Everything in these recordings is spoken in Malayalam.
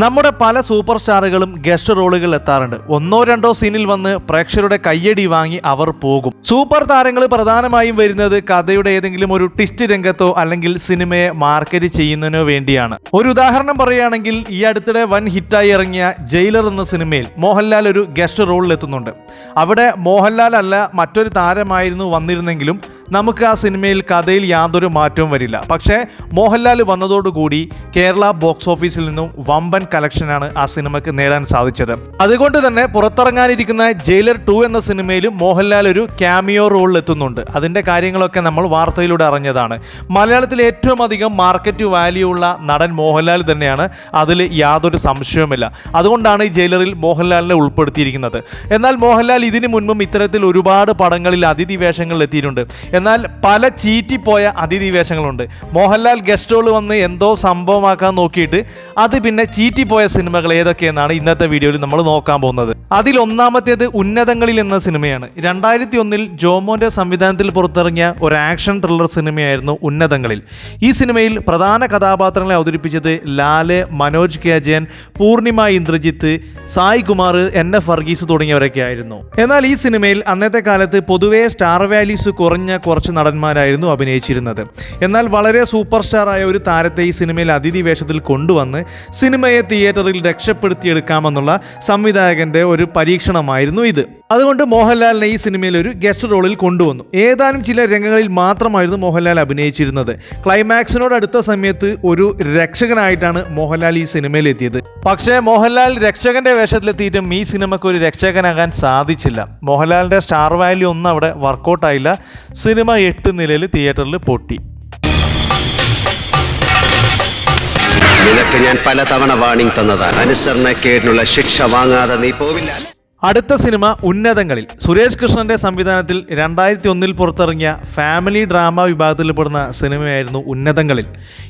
നമ്മുടെ പല സൂപ്പർ സ്റ്റാറുകളും ഗസ്റ്റ് റോളുകൾ എത്താറുണ്ട്. ഒന്നോ രണ്ടോ സീനിൽ വന്ന് പ്രേക്ഷകരുടെ കയ്യടി വാങ്ങി അവർ പോകും. സൂപ്പർ താരങ്ങൾ പ്രധാനമായും വരുന്നത് കഥയുടെ ഏതെങ്കിലും ഒരു ട്വിസ്റ്റ് രംഗത്തോ അല്ലെങ്കിൽ സിനിമയെ മാർക്കറ്റ് ചെയ്യുന്നതിനോ വേണ്ടിയാണ്. ഒരു ഉദാഹരണം പറയുകയാണെങ്കിൽ ഈ അടുത്തിടെ വൻ ഹിറ്റായി ഇറങ്ങിയ ജയിലർ എന്ന സിനിമയിൽ മോഹൻലാൽ ഒരു ഗസ്റ്റ് റോളിൽ എത്തുന്നുണ്ട്. അവിടെ മോഹൻലാൽ അല്ല മറ്റൊരു താരമായിരുന്നു വന്നിരുന്നെങ്കിലും നമുക്ക് ആ സിനിമയിൽ കഥയിൽ യാതൊരു മാറ്റവും വരില്ല. പക്ഷേ മോഹൻലാൽ വന്നതോടുകൂടി കേരള ബോക്സ് ഓഫീസിൽ നിന്നും വമ്പൻ കളക്ഷനാണ് ആ സിനിമയ്ക്ക് നേടാൻ സാധിച്ചത്. അതുകൊണ്ട് തന്നെ പുറത്തിറങ്ങാനിരിക്കുന്ന ജയിലർ ടു എന്ന സിനിമയിലും മോഹൻലാൽ ഒരു ക്യാമിയോ റോളിൽ എത്തുന്നുണ്ട്. അതിന്റെ കാര്യങ്ങളൊക്കെ നമ്മൾ വാർത്തയിലൂടെ അറിഞ്ഞതാണ്. മലയാളത്തിൽ ഏറ്റവും അധികം മാർക്കറ്റ് വാല്യൂ ഉള്ള നടൻ മോഹൻലാൽ തന്നെയാണ്. അതിൽ യാതൊരു സംശയവുമില്ല. അതുകൊണ്ടാണ് ഈ ജയിലറിൽ മോഹൻലാലിനെ ഉൾപ്പെടുത്തിയിരിക്കുന്നത്. എന്നാൽ മോഹൻലാൽ ഇതിനു മുൻപും ഇത്തരത്തിൽ ഒരുപാട് പടങ്ങളിൽ അതിഥി വേഷങ്ങളിൽ എത്തിയിട്ടുണ്ട്. എന്നാൽ പല ചീറ്റിപ്പോയ അതിഥി വേഷങ്ങളുണ്ട് മോഹൻലാൽ ഗസ്റ്റ് റോൾ വന്ന് എന്തോ സംഭവമാക്കാൻ നോക്കിയിട്ട് അത് പിന്നെ ചീറ്റിപ്പോയ സിനിമകൾ ഏതൊക്കെയെന്നാണ് ഇന്നത്തെ വീഡിയോയിൽ നമ്മൾ നോക്കാൻ പോകുന്നത്. അതിൽ ഒന്നാമത്തേത് ഉന്നതങ്ങളിൽ എന്ന സിനിമയാണ്. രണ്ടായിരത്തി ഒന്നിൽ ജോമോന്റെ സംവിധാനത്തിൽ പുറത്തിറങ്ങിയ ഒരു ആക്ഷൻ ത്രില്ലർ സിനിമയായിരുന്നു ഉന്നതങ്ങളിൽ. ഈ സിനിമയിൽ പ്രധാന കഥാപാത്രങ്ങളെ അവതരിപ്പിച്ചത് Lal Manoj K Jayan Poornima Indrajith Sai Kumar N F Varghese തുടങ്ങിയവരൊക്കെ ആയിരുന്നു. എന്നാൽ ഈ സിനിമയിൽ അന്നത്തെ കാലത്ത് പൊതുവേ സ്റ്റാർ വാല്യൂസ് കുറഞ്ഞ കുറച്ച് നടന്മാരായിരുന്നു അഭിനയിച്ചിരുന്നത്. എന്നാൽ വളരെ സൂപ്പർ സ്റ്റാർ ആയ ഒരു താരത്തെ ഈ സിനിമയിൽ അതിഥി വേഷത്തിൽ കൊണ്ടുവന്ന് സിനിമയെ തിയേറ്ററിൽ രക്ഷപ്പെടുത്തിയെടുക്കാമെന്നുള്ള സംവിധായകന്റെ ഒരു പരീക്ഷണമായിരുന്നു ഇത്. അതുകൊണ്ട് മോഹൻലാലിനെ ഈ സിനിമയിൽ ഒരു ഗസ്റ്റ് റോളിൽ കൊണ്ടുവന്നു. ഏതാനും ചില രംഗങ്ങളിൽ മാത്രമായിരുന്നു മോഹൻലാൽ അഭിനയിച്ചിരുന്നത്. ക്ലൈമാക്സിനോട് അടുത്ത സമയത്ത് ഒരു രക്ഷകനായിട്ടാണ് മോഹൻലാൽ ഈ സിനിമയിൽ എത്തിയത് പക്ഷേ മോഹൻലാൽ രക്ഷകന്റെ വേഷത്തിലെത്തിയിട്ടും ഈ സിനിമയ്ക്ക് ഒരു രക്ഷകനാകാൻ സാധിച്ചില്ല. മോഹൻലാലിന്റെ സ്റ്റാർ വാല്യൂ ഒന്നും അവിടെ വർക്കൗട്ടായില്ല സിനിമ എട്ട് നിലയിൽ തിയേറ്ററിൽ പൊട്ടി. നിനക്ക് ഞാൻ പലതവണ വാണിംഗ് തന്നതാണ്. അനുസരണക്കേടിനുള്ള ശിക്ഷ വാങ്ങാതെ നീ പോവില്ല. അടുത്ത സിനിമ ഉന്നതങ്ങളിൽ. സുരേഷ് കൃഷ്ണന്റെ സംവിധാനത്തിൽ രണ്ടായിരത്തി ഒന്നിൽ പുറത്തിറങ്ങിയ ഫാമിലി ഡ്രാമ വിഭാഗത്തിൽപ്പെടുന്ന സിനിമയായിരുന്നു ഉന്നതങ്ങളിൽ.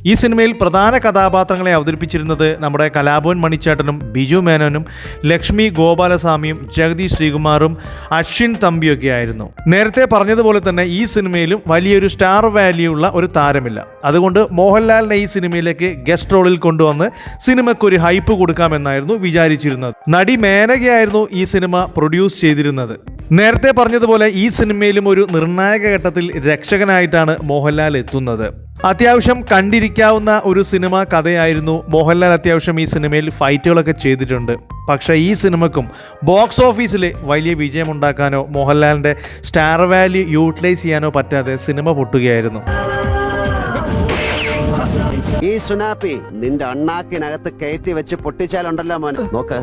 ഈ സിനിമയിൽ പ്രധാന കഥാപാത്രങ്ങളെ അവതരിപ്പിച്ചിരുന്നത് നമ്മുടെ കലാഭവൻ മണിച്ചേട്ടനും ബിജു മേനോനും ലക്ഷ്മി ഗോപാലസ്വാമിയും ജഗദീഷ് ശ്രീകുമാറും അശ്വിൻ തമ്പിയൊക്കെ ആയിരുന്നു നേരത്തെ പറഞ്ഞതുപോലെ തന്നെ ഈ സിനിമയിലും വലിയൊരു സ്റ്റാർ വാല്യൂ ഉള്ള ഒരു താരമില്ല. അതുകൊണ്ട് മോഹൻലാലിനെ ഈ സിനിമയിലേക്ക് ഗസ്റ്റ് റോളിൽ കൊണ്ടുവന്ന് സിനിമയ്ക്കൊരു ഹൈപ്പ് കൊടുക്കാമെന്നായിരുന്നു വിചാരിച്ചിരുന്നത്. നടി മേനകയായിരുന്നു ഈ സിനിമ പ്രൊഡ്യൂസ് ചെയ്തിരുന്നത്. നേരത്തെ പറഞ്ഞതുപോലെ ഈ സിനിമയിലും ഒരു നിർണായക ഘട്ടത്തിൽ രക്ഷകനായിട്ടാണ് മോഹൻലാൽ എത്തുന്നത്. അത്യാവശ്യം കണ്ടിരിക്കാവുന്ന ഒരു സിനിമ കഥയായിരുന്നു മോഹൻലാൽ അത്യാവശ്യം ഈ സിനിമയിൽ ഫൈറ്റുകളൊക്കെ ചെയ്തിട്ടുണ്ട്. പക്ഷേ ഈ സിനിമക്കും ബോക്സ് ഓഫീസിൽ വലിയ വിജയമുണ്ടാക്കാനോ മോഹൻലാലിന്റെ സ്റ്റാർ വാല്യൂ യൂട്ടിലൈസ് ചെയ്യാനോ പറ്റാതെ സിനിമ പൊട്ടുകയായിരുന്നു. ഈ സുനാപ്പി നിന്റെ അണ്ണാക്കിനകത്ത് കയറ്റി വെച്ച് പൊട്ടിച്ചാലുണ്ടല്ലോ മോനെ. നോക്ക്.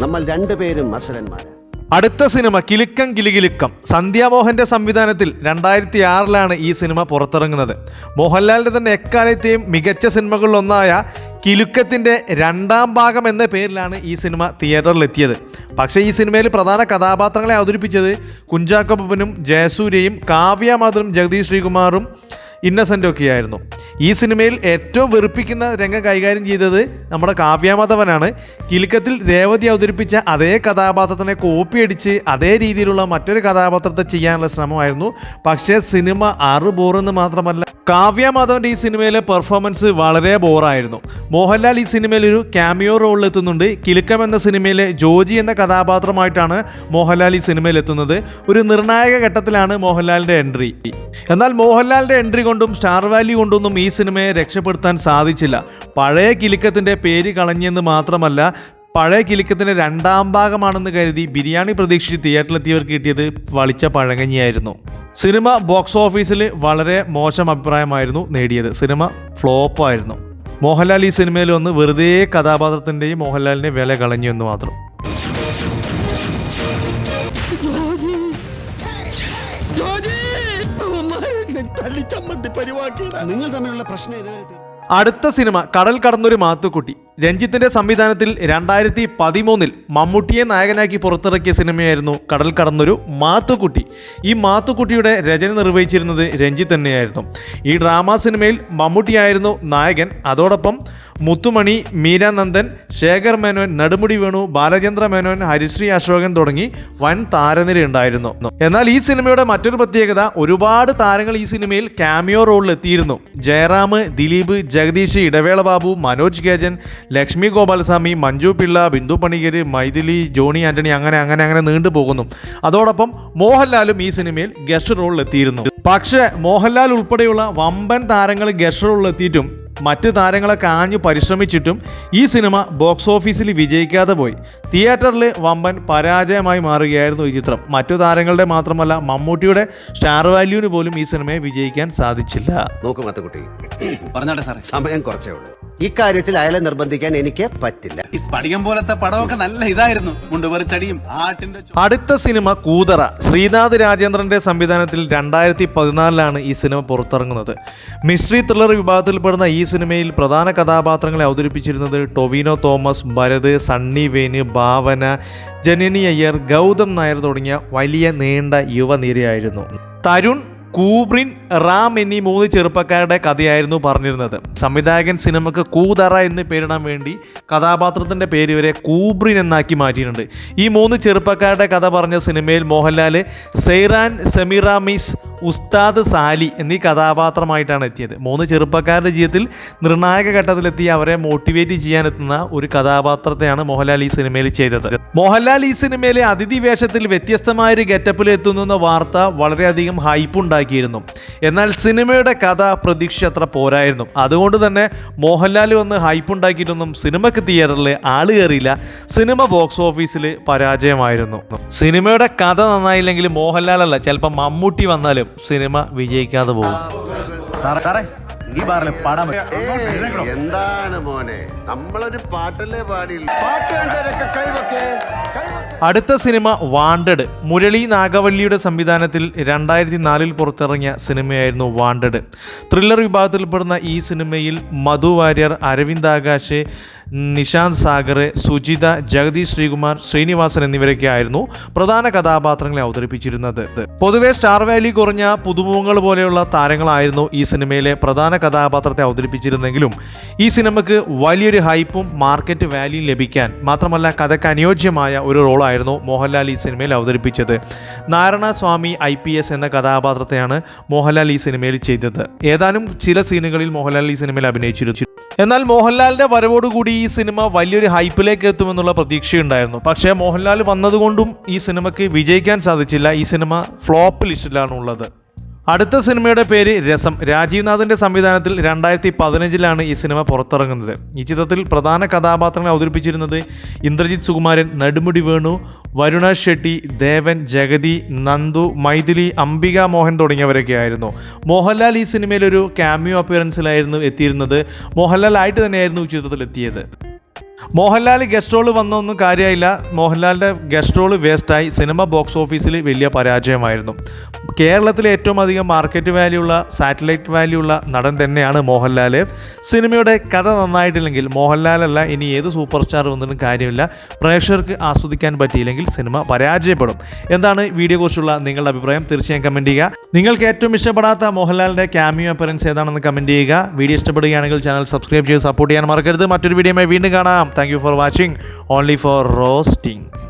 നമ്മൾ രണ്ടുപേരും അസുരന്മാരാ. അടുത്ത സിനിമ കിലുക്കം കിലുകിലുക്കം. സന്ധ്യാമോഹന്റെ സംവിധാനത്തിൽ രണ്ടായിരത്തി ആറിലാണ് ഈ സിനിമ പുറത്തിറങ്ങുന്നത്. മോഹൻലാലിന്റെ തന്നെ എക്കാലത്തെയും മികച്ച സിനിമകളിലൊന്നായ കിലുക്കത്തിന്റെ രണ്ടാം ഭാഗം എന്ന പേരിലാണ് ഈ സിനിമ തിയേറ്ററിലെത്തിയത്. പക്ഷേ ഈ സിനിമയിൽ പ്രധാന കഥാപാത്രങ്ങളെ അവതരിപ്പിച്ചത് കുഞ്ചാക്കോപ്പനും ജയസൂര്യയും കാവ്യ മാധവനും ജഗദീഷ് ശ്രീകുമാറും ഇന്നസെന്റ് ഒക്കെയായിരുന്നു ഈ സിനിമയിൽ ഏറ്റവും വെറുപ്പിക്കുന്ന രംഗം കൈകാര്യം ചെയ്തത് നമ്മുടെ കാവ്യാമാധവനാണ് കിലുക്കത്തിൽ രേവതി അവതരിപ്പിച്ച അതേ കഥാപാത്രത്തിനെ കോപ്പി അടിച്ച് അതേ രീതിയിലുള്ള മറ്റൊരു കഥാപാത്രത്തെ ചെയ്യാനുള്ള ശ്രമമായിരുന്നു. പക്ഷേ സിനിമ ആറ് ബോറെന്ന് മാത്രമല്ല കാവ്യാമാധവന്റെ ഈ സിനിമയിലെ പെർഫോമൻസ് വളരെ ബോറായിരുന്നു. മോഹൻലാൽ ഈ സിനിമയിൽ ഒരു ക്യാമിയോ റോളിൽ എത്തുന്നുണ്ട്. കിലുക്കം എന്ന സിനിമയിലെ ജോജി എന്ന കഥാപാത്രമായിട്ടാണ് മോഹൻലാൽ ഈ സിനിമയിൽ എത്തുന്നത്. ഒരു നിർണായക ഘട്ടത്തിലാണ് മോഹൻലാലിന്റെ എൻട്രി എന്നാൽ മോഹൻലാലിന്റെ എൻട്രി കൊണ്ടും സ്റ്റാർ വാല്യൂ കൊണ്ടൊന്നും സിനിമയെ രക്ഷപ്പെടുത്താൻ സാധിച്ചില്ല. പഴയ കിലുക്കത്തിന്റെ പേര് കളഞ്ഞെന്ന് മാത്രമല്ല പഴയ കിലുക്കത്തിന്റെ രണ്ടാം ഭാഗമാണെന്ന് കരുതി ബിരിയാണി പ്രതീക്ഷിച്ച് തിയേറ്ററിലെത്തിയവർക്ക് കിട്ടിയത് വളിച്ച പഴങ്ങഞ്ഞിയായിരുന്നു സിനിമ ബോക്സ് ഓഫീസിൽ വളരെ മോശം അഭിപ്രായമായിരുന്നു നേടിയത്. സിനിമ ഫ്ലോപ്പായിരുന്നു. മോഹൻലാൽ ഈ സിനിമയിൽ വന്ന് വെറുതെ കഥാപാത്രത്തിന്റെയും മോഹൻലാലിന്റെ വില കളഞ്ഞു എന്ന് മാത്രം. നിങ്ങൾ തമ്മിലുള്ള പ്രശ്നം ഇതുവരെ അടുത്ത സിനിമ കടൽ കടന്നൊരു മാത്തുക്കുട്ടി. രഞ്ജിത്തിന്റെ സംവിധാനത്തിൽ രണ്ടായിരത്തി പതിമൂന്നിൽ മമ്മൂട്ടിയെ നായകനാക്കി പുറത്തിറക്കിയ സിനിമയായിരുന്നു കടൽ കടന്നൊരു മാത്തുക്കുട്ടി. ഈ മാത്തുക്കുട്ടിയുടെ രചന നിർവഹിച്ചിരുന്നത് രഞ്ജിത്ത് തന്നെയായിരുന്നു. ഈ ഡ്രാമ സിനിമയിൽ മമ്മൂട്ടിയായിരുന്നു നായകൻ. അതോടൊപ്പം മുത്തുമണി മീരാനന്ദൻ ശേഖർ മേനോൻ നെടുമുടി വേണു ബാലചന്ദ്ര മേനോൻ ഹരിശ്രീ അശോകൻ തുടങ്ങി വൻ താരനിര ഉണ്ടായിരുന്നു എന്നാൽ ഈ സിനിമയുടെ മറ്റൊരു പ്രത്യേകത ഒരുപാട് താരങ്ങൾ ഈ സിനിമയിൽ ക്യാമിയോ റോളിൽ എത്തിയിരുന്നു. ജയറാം ദിലീപ് ജഗദീഷ് ഇടവേള ബാബു മനോജ് ഗേജൻ ലക്ഷ്മി ഗോപാലസ്വാമി മഞ്ജു പിള്ള ബിന്ദു പണിക്കർ മൈഥിലി ജോണി ആന്റണി അങ്ങനെ അങ്ങനെ അങ്ങനെ നീണ്ടു പോകുന്നു. അതോടൊപ്പം മോഹൻലാലും ഈ സിനിമയിൽ ഗസ്റ്റ് റോളിൽ എത്തിയിരുന്നു പക്ഷേ മോഹൻലാൽ ഉൾപ്പെടെയുള്ള വമ്പൻ താരങ്ങൾ ഗസ്റ്റ് റോളിൽ എത്തിയിട്ടും മറ്റ് താരങ്ങളെ കാഞ്ഞു പരിശ്രമിച്ചിട്ടും ഈ സിനിമ ബോക്സ് ഓഫീസിൽ വിജയിക്കാതെ പോയി. തിയേറ്ററിലെ വമ്പൻ പരാജയമായി മാറുകയായിരുന്നു ഈ ചിത്രം. മറ്റു താരങ്ങളുടെ മാത്രമല്ല മമ്മൂട്ടിയുടെ സ്റ്റാർ വാല്യൂവിന് പോലും ഈ സിനിമയെ വിജയിക്കാൻ സാധിച്ചില്ല. നോക്ക് മത്തുകുട്ടി പറഞ്ഞോട്ടെ സാറേ. സമയം കുറച്ചേ ഉള്ളൂ. ഇക്കാര്യത്തിൽ അയാളെ നിർബന്ധിക്കാൻ എനിക്ക് പറ്റില്ല. ഈ സ്പടികം പോലത്തെ പടമൊക്കെ നല്ല ഇതായിരുന്നു. മുണ്ടുപറിച്ചടിയും ആട്ടിന്റെ അടുത്ത സിനിമ കൂതറ. ശ്രീനാഥ് രാജേന്ദ്രന്റെ സംവിധാനത്തിൽ രണ്ടായിരത്തി പതിനാലിലാണ് ഈ സിനിമ പുറത്തിറങ്ങുന്നത്. മിസ്റ്ററി ത്രില്ലർ വിഭാഗത്തിൽപ്പെടുന്ന ഈ സിനിമയിൽ പ്രധാന കഥാപാത്രങ്ങളെ അവതരിപ്പിച്ചിരുന്നത് ടൊവിനോ തോമസ് ഭരത് സണ്ണി വേന് ഭാവന ജനനി അയ്യർ ഗൗതം നായർ തുടങ്ങിയ വലിയ നീണ്ട യുവനിരയായിരുന്നു. തരുൺ കൂബ്രിൻ റാം എന്നീ മൂന്ന് ചെറുപ്പക്കാരുടെ കഥയായിരുന്നു പറഞ്ഞിരുന്നത്. സംവിധായകൻ സിനിമക്ക് കൂതറ എന്ന് പേരിടാൻ വേണ്ടി കഥാപാത്രത്തിന്റെ പേര് വരെ കൂബ്രിൻ എന്നാക്കി മാറ്റിയിട്ടുണ്ട്. ഈ മൂന്ന് ചെറുപ്പക്കാരുടെ കഥ പറഞ്ഞ സിനിമയിൽ മോഹൻലാൽ സെയ്റാൻ സെമിറാമിസ് ഉസ്താദ് സാലി എന്നീ കഥാപാത്രമായിട്ടാണ് എത്തിയത്. മൂന്ന് ചെറുപ്പക്കാരുടെ ജീവിതത്തിൽ നിർണായക ഘട്ടത്തിലെത്തി അവരെ മോട്ടിവേറ്റ് ചെയ്യാനെത്തുന്ന ഒരു കഥാപാത്രത്തെയാണ് മോഹൻലാൽ ഈ സിനിമയിൽ ചെയ്തത്. മോഹൻലാൽ ഈ സിനിമയിലെ അതിഥി വേഷത്തിൽ വ്യത്യസ്തമായ ഒരു ഗെറ്റപ്പിൽ എത്തുന്നു വാർത്ത വളരെയധികം ഹൈപ്പ് ഉണ്ടാക്കിയിരുന്നു എന്നാൽ സിനിമയുടെ കഥ പ്രതീക്ഷ അത്ര പോരായിരുന്നു. അതുകൊണ്ട് തന്നെ മോഹൻലാൽ വന്ന് ഹൈപ്പ് ഉണ്ടാക്കിയിട്ടൊന്നും സിനിമയ്ക്ക് തിയേറ്ററിൽ ആൾ കയറിയില്ല. സിനിമ ബോക്സ് ഓഫീസിൽ പരാജയമായിരുന്നു. സിനിമയുടെ കഥ നന്നായില്ലെങ്കിൽ മോഹൻലാൽ അല്ല ചിലപ്പോൾ മമ്മൂട്ടി വന്നാലും സിനിമ വിജയിക്കാതെ പോകും. സാറേ ഈ ബാറിൽ പാടാൻ എന്താണ് മോനെ? നമ്മളൊരു പാട്ടല്ലേ കണ്ടവരൊക്കെ അടുത്ത സിനിമ വാണ്ടഡ് മുരളി നാഗവല്ലിയുടെ സംവിധാനത്തിൽ രണ്ടായിരത്തി നാലിൽ പുറത്തിറങ്ങിയ സിനിമയായിരുന്നു വാണ്ടഡ് ത്രില്ലർ വിഭാഗത്തിൽപ്പെടുന്ന ഈ സിനിമയിൽ മധു വാര്യർ അരവിന്ദ് ആകാശ് നിശാന്ത് സാഗർ സുജിത ജഗദീഷ് ശ്രീകുമാർ ശ്രീനിവാസൻ എന്നിവരൊക്കെ ആയിരുന്നു പ്രധാന കഥാപാത്രങ്ങളെ അവതരിപ്പിച്ചിരുന്നത്. പൊതുവെ സ്റ്റാർ വാലി കുറഞ്ഞ പുതുമുഖങ്ങൾ പോലെയുള്ള താരങ്ങളായിരുന്നു ഈ സിനിമയിലെ പ്രധാന കഥാപാത്രത്തെ അവതരിപ്പിച്ചിരുന്നെങ്കിലും ഈ സിനിമയ്ക്ക് വലിയൊരു ഹൈപ്പും മാർക്കറ്റ് വാല്യൂയും ലഭിക്കാൻ മാത്രമല്ല കഥയ്ക്ക് അനുയോജ്യമായ ഒരു റോളായിരുന്നു മോഹൻലാൽ ഈ സിനിമയിൽ അവതരിപ്പിച്ചത്. Narayana Swamy I P S എന്ന കഥാപാത്രത്തെയാണ് മോഹൻലാൽ ഈ സിനിമയിൽ ചെയ്തത്. ഏതാനും ചില സീനുകളിൽ മോഹൻലാൽ ഈ സിനിമയിൽ അഭിനയിച്ചിരുന്നു. എന്നാൽ മോഹൻലാലിന്റെ വരവോടുകൂടി ഈ സിനിമ വലിയൊരു ഹൈപ്പിലേക്ക് എത്തുമെന്നുള്ള പ്രതീക്ഷയുണ്ടായിരുന്നു. പക്ഷേ മോഹൻലാൽ വന്നതുകൊണ്ടും ഈ സിനിമയ്ക്ക് വിജയിക്കാൻ സാധിച്ചില്ല. ഈ സിനിമ ഫ്ലോപ്പ് ലിസ്റ്റിലാണ് ഉള്ളത്. അടുത്ത സിനിമയുടെ പേര് രസം. രാജീവ് നാഥിന്റെ സംവിധാനത്തിൽ രണ്ടായിരത്തി പതിനഞ്ചിലാണ് ഈ സിനിമ പുറത്തിറങ്ങുന്നത്. ഈ ചിത്രത്തിൽ പ്രധാന കഥാപാത്രങ്ങളെ അവതരിപ്പിച്ചിരുന്നത് ഇന്ദ്രജിത് സുകുമാരൻ നെടുമുടി വേണു വരുണ ഷെട്ടി ദേവൻ ജഗതി നന്ദു മൈഥിലി അംബിക മോഹൻ തുടങ്ങിയവരൊക്കെ ആയിരുന്നു മോഹൻലാൽ ഈ സിനിമയിൽ ഒരു ക്യാമിയോ അപ്പിയറൻസിലായിരുന്നു എത്തിയിരുന്നത്. മോഹൻലാൽ ആയിട്ട് തന്നെയായിരുന്നു ചിത്രത്തിൽ എത്തിയത് മോഹൻലാൽ ഗസ്റ്റ് റോൾ വന്നൊന്നും കാര്യമായില്ല. മോഹൻലാലിന്റെ ഗസ്റ്റ് റോൾ വേസ്റ്റായി സിനിമ ബോക്സ് ഓഫീസിൽ വലിയ പരാജയമായിരുന്നു. കേരളത്തിലെ ഏറ്റവും അധികം മാർക്കറ്റ് വാല്യൂ ഉള്ള സാറ്റലൈറ്റ് വാല്യൂ ഉള്ള നടൻ തന്നെയാണ് മോഹൻലാൽ സിനിമയുടെ കഥ നന്നായിട്ടില്ലെങ്കിൽ മോഹൻലാലല്ല ഇനി ഏത് സൂപ്പർ സ്റ്റാർ വന്നിട്ടും കാര്യമില്ല. പ്രേക്ഷകർക്ക് ആസ്വദിക്കാൻ പറ്റിയില്ലെങ്കിൽ സിനിമ പരാജയപ്പെടും. എന്താണ് വീഡിയോയെക്കുറിച്ചുള്ള നിങ്ങളുടെ അഭിപ്രായം? തീർച്ചയായും കമന്റ് ചെയ്യുക. നിങ്ങൾക്ക് ഏറ്റവും ഇഷ്ടപ്പെടാത്ത മോഹൻലാലിന്റെ ക്യാമിയോ അപ്പറൻസ് ഏതാണെന്ന് കമന്റ് ചെയ്യുക. വീഡിയോ ഇഷ്ടപ്പെടുകയാണെങ്കിൽ ചാനൽ സബ്സ്ക്രൈബ് ചെയ്ത് സപ്പോർട്ട് ചെയ്യാൻ മറക്കരുത്. മറ്റൊരു വീഡിയോയുമായി വീണ്ടും കാണാം. Thank for watching only for roasting